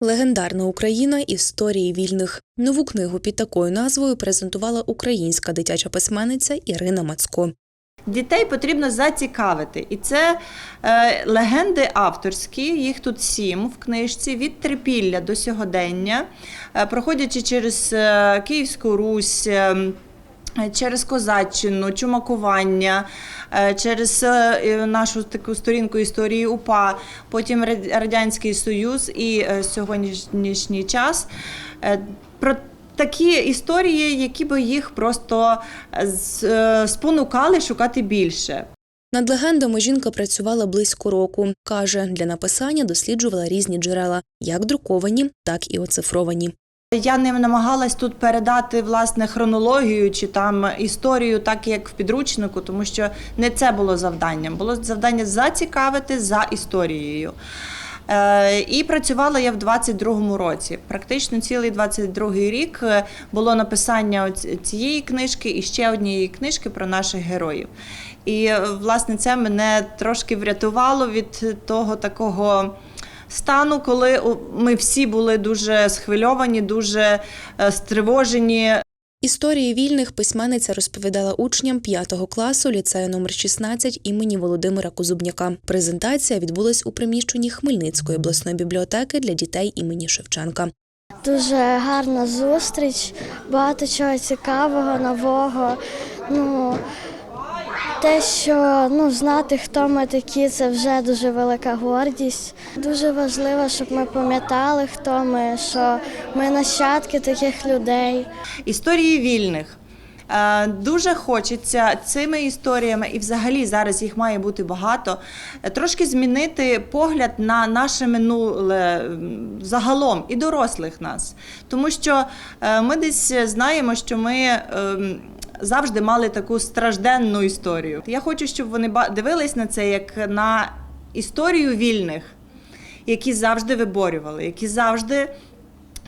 Легендарна Україна історії вільних. Нову книгу під такою назвою презентувала українська дитяча письменниця Ірина Мацко. Дітей потрібно зацікавити, і це е, легенди авторські. Їх тут сім в книжці від трипілля до сьогодення, е, проходячи через е, Київську Русь. е, Через козаччину, чумакування, е, через е, нашу таку сторінку історії УПА, потім Рад- Радянський Союз і е, сьогоднішній час. Е, Про такі історії, які би їх просто е, е, спонукали шукати більше. Над легендами жінка працювала близько року. Каже, для написання досліджувала різні джерела, як друковані, так і оцифровані. Я не намагалась тут передати власне хронологію чи там історію, так як в підручнику, тому що не це було завданням. Було завдання зацікавити за історією. Е, І працювала я в 22-му році. Практично цілий 22-й рік е, було написання цієї книжки і ще однієї книжки про наших героїв. І е, власне це мене трошки врятувало від того такого стану, коли ми всі були дуже схвильовані, дуже е, стривожені. Історії вільних письменниця розповідала учням 5 класу ліцею номер 16 імені Володимира Козубняка. Презентація відбулась у приміщенні Хмельницької обласної бібліотеки для дітей імені Шевченка. Дуже гарна зустріч, багато чого цікавого, нового. Ну, те, що ну, знати, хто ми такі, це вже дуже велика гордість. Дуже важливо, щоб ми пам'ятали, хто ми, що ми нащадки таких людей. Історії вільних. Е, Дуже хочеться цими історіями, і взагалі зараз їх має бути багато. Трошки змінити погляд на наше минуле загалом і дорослих нас. Тому що е, ми десь знаємо, що ми. Завжди мали таку стражденну історію. Я хочу, щоб вони дивились на це як на історію вільних, які завжди виборювали, які завжди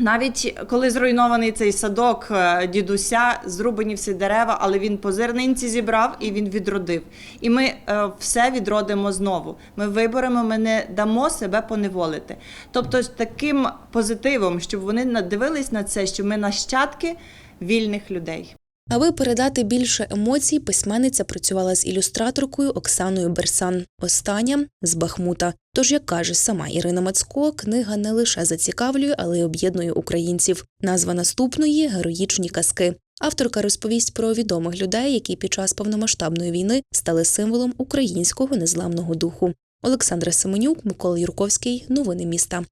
навіть коли зруйнований цей садок е, дідуся, зрубані всі дерева, але він по зернинці зібрав і він відродив. І ми е, все відродимо знову. Ми виборемо, ми не дамо себе поневолити. Тобто, з таким позитивом, щоб вони надивились на це, що ми нащадки вільних людей. Аби передати більше емоцій, письменниця працювала з ілюстраторкою Оксаною Берсан. Остання з Бахмута. Тож, як каже сама Ірина Мацко, книга не лише зацікавлює, але й об'єднує українців. Назва наступної героїчні казки. Авторка розповість про відомих людей, які під час повномасштабної війни стали символом українського незламного духу. Олександра Семенюк, Микола Юрковський. Новини міста.